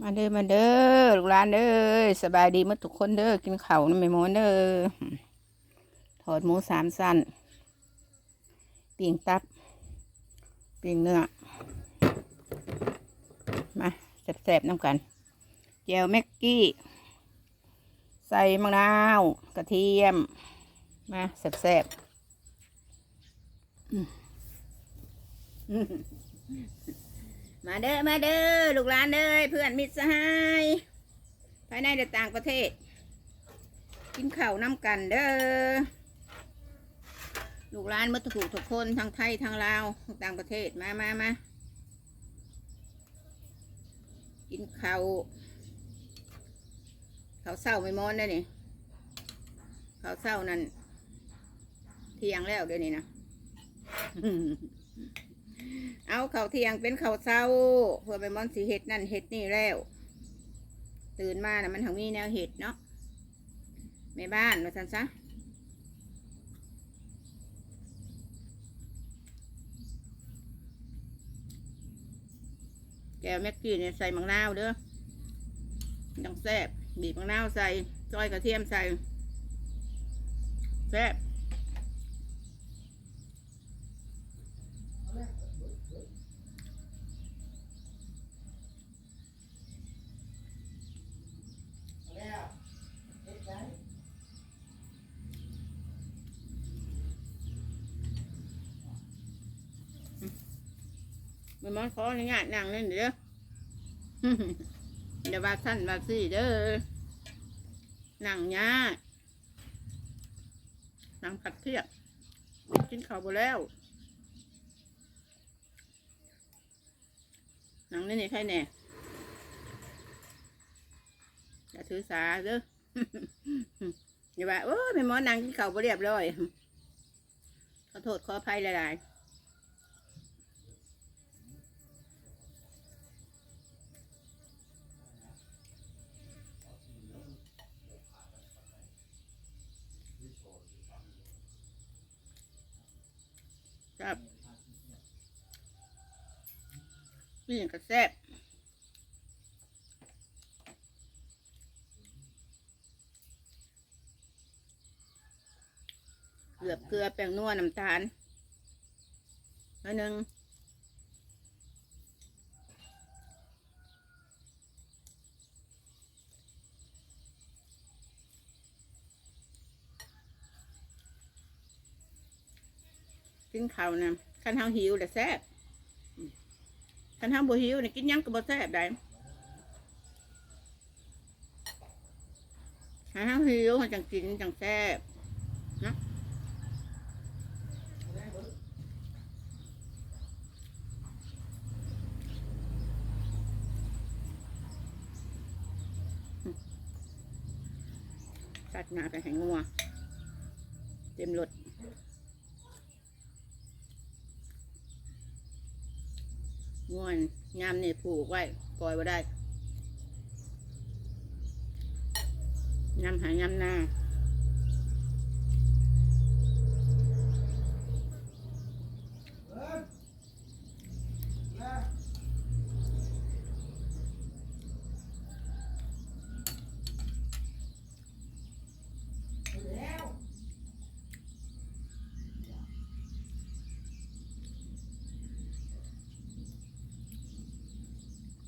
มาเด้อมาเด้อลูกหลานเด้อสบายดีหมาทุกคนเด้อกินข้าวน้ำไม่มอนเด้อทอดหมูสามสั้นปิ้งตับปิ้งเนื้อมาแซ่บๆน้ำกันแจวแม็กกี้ ใส่มะนาวกระเทียม มาแซ่บๆ มาเด้อมาเด้อลูกหลานเด้อเพื่อนมิตรสหายภายในและต่างประเทศ กินข้าวน้ำกันเด้อลูกหลานมัตถุทุกคนทั้งไทยทั้งลาวทั้งต่างประเทศมามามากินข้าวข้าวเศร้าไม่มอนได้นี่ข้าวเศร้านั่นเที่ยงแล้วเดี๋ยวนี้นะ เอาข้าวเที่ยงเป็นข้าวเช้าเพื่อไปมอนสีเห็ดนั่นเห็ดนี่แล้ว ตื่นมานะมันทั้งมีแนวเห็ดเนาะแม่บ้านมาสันซะแกวแม็กกี้เนี่ยใส่มะนาวเด้อต้องแซ่บบีบมะนาวใส่ซอยกระเทียมใส่แซ่บ มันมันขออนุญาตนั่งเล่นเด้อเดี๋ยวว่าท่านว่าสี่เด้อนั่งยานั่งผัดเพียบกินข้าวบ่แล้วนั่งเล่นี่ใครแน่อย่าถือสาเด้ออย่าว่าโอ้ยแม่หมอนั่งกินข้าวบ่เรียบร้อยขอโทษขออภัยหลายๆ ครับนี่ก็แซ่บเกลือเกลือแป้งนัวน้ำตาลนิดนึง กินข้าวนะคันเฮาหิวแหละแซ่บคันเฮาบ่หิวนี่กินยังก็บ่แซ่บได้คันเฮาหิวมันจังกินจังแซ่บนะตัดหน้าไปให้งัวเต็มรถ งวนงามเนี่ยผูกไว้ปล่อยไว้ได้งามหายำหน้า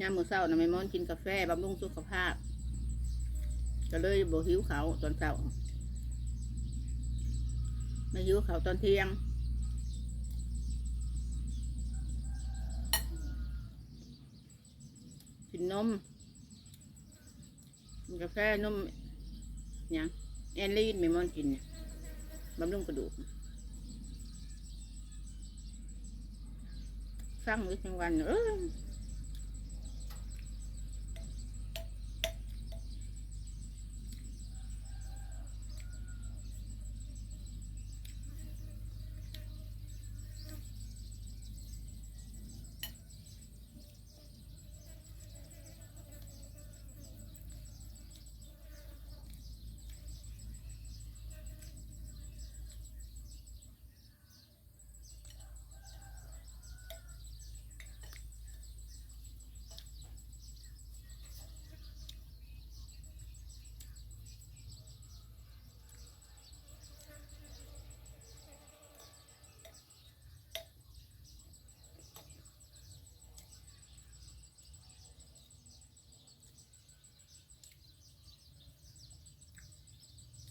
ย่ามมื้อเช้านะแม่มอนกินกาแฟบำรุงสุขภาพ ก็เลยบ่หิวเขาตอนเช้าไม่หิวเขาตอนเที่ยงกินนมกินกาแฟนมเนี่ยงแอนลีนแม่มอนกินบำรุงกระดูกสั่งไว้ทั้งวันเออ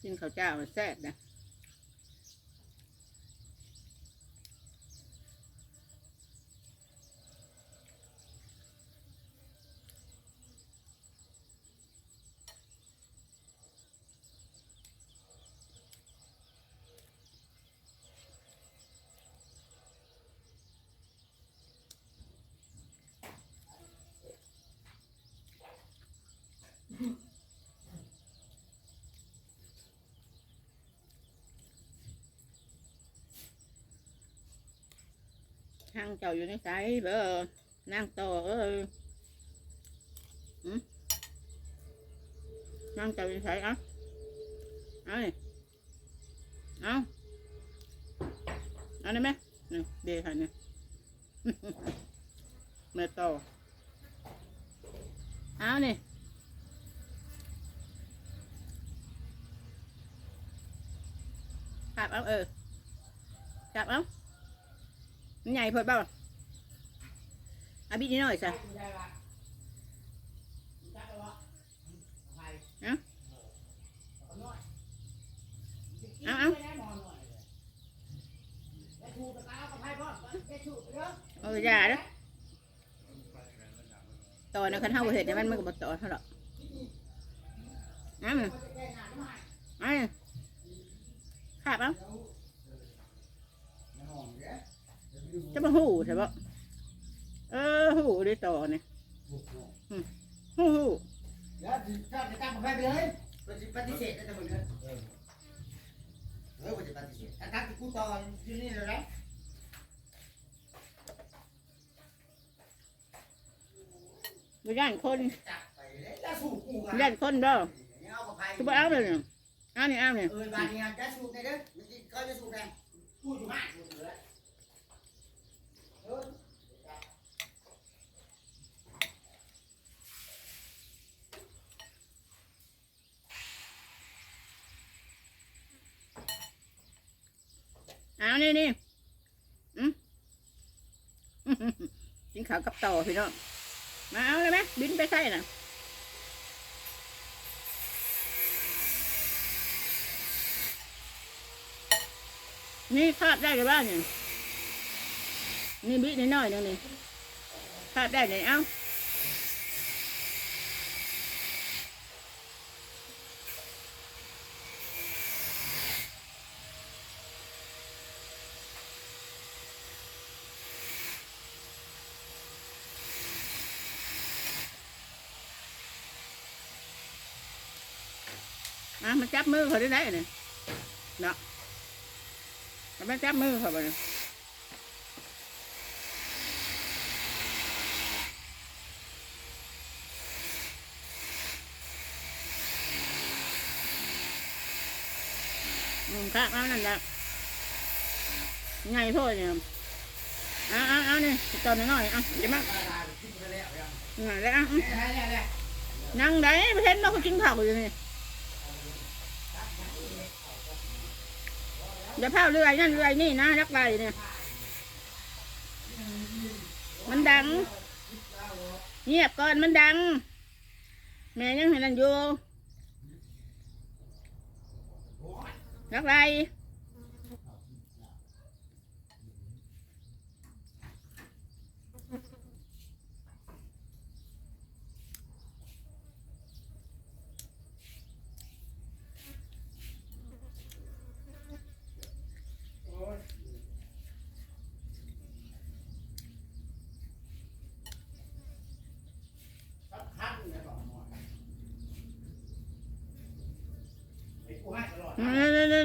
กินข้าวเจ้ามันแซ่บนะ ทางเจ้าอยู่ในไสเบอร์นั่งต่อเอ้ยหืมนั่งเจ้าอยู่ในไสเอะเอานี่เอาเอาได้ไหมนี่เดี๋ยวค่ะนี่เมื่อต่อเอานี่จับเอาเออจับเอา มันใหญ่เพิ่นเปล่าอาบิดนิดหน่อยสิเอาเอาเอาเอออย่าเด้อต่อนะคันเฮาบ่เฮ็ดเนี่ยมันมันก็บ่ต่อเท่าหรอกเอ้าเอ้ขาบเอา จะมาหูใช่ปะเออหูได้ต่อเนี่ยหูหูแล้วถ้าจะตั้งมาไปเลยปฏิเสธได้แต่หมดเลยเออเออปฏิเสธถ้าตั้งที่กูต่อที่นี่เลยนะบ่ย่านคนจับไปเลยจะสู้กูกันย่านคนบ่เอาไปคือบ่เอาเลยเนี่ยเอานี่เอานี่เออบานนี้จะสู้ได้เด้อมันก็จะสู้ได้กูอยู่มากกู เอเออเอานี่นี่อืมกินข้าวกับต่อพี่น้อง มาเอาเลยไหมบินไปใส่น่ะนี่คาบได้หรือบ้านี่ย นี่บิดน้อยๆหนึงนี่คาบได้เลยเอ้าอะมันจับมือเขาได้ไหนเนี่ยเนาะมันจับมือเขาไป เนี่ยอืมครับเอานั่นแหละไงพ่อเนี่ยเอาเอาเนี่ยตอนน้อยๆอะเดี๋ยวมาแล้วนั่นแหละอะได้แล้วแล้วนั่งได้ไม่เห็นเราก็กินข้าวอยู่นี่อย่าเผาเรื่อยนั่นเรื่อยนี่นะรักไรเนี่ยมันดัง เงียบก่อนมันดัง แม่ยังเห็นนั่นอยู่ นักไร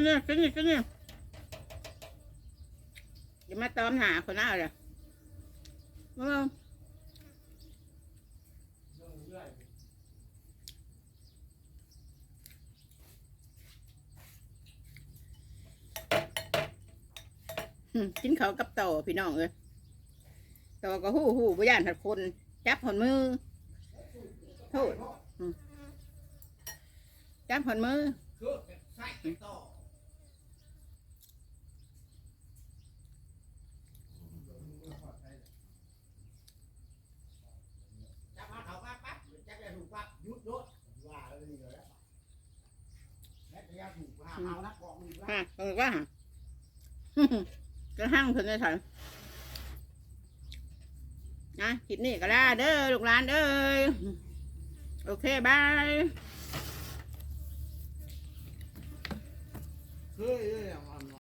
นี่นี่ยกินนี่กินนี่อย่ามาตอมหาคนหน้าเลยมาลออกินเขากับต่อพี่น้องเอ้ยต่อก็หู้หู้บ่ย่านหัดคน จับหอนมือโทษจับหอนมือ คือใส่ต่อจับมา เขาปั๊บปั๊บจับจะถูกปั๊บยุดโดดว่าแล้วนี่เลยแล้วแม่จะยาถูกหาเอานักเกาะมือว่าฮะเออว่าก็หั่งเพิ่นได้ถ่ายนะคลิปนี้ก็ได้เด้อลูกหลานเอ้ยโอเคบาย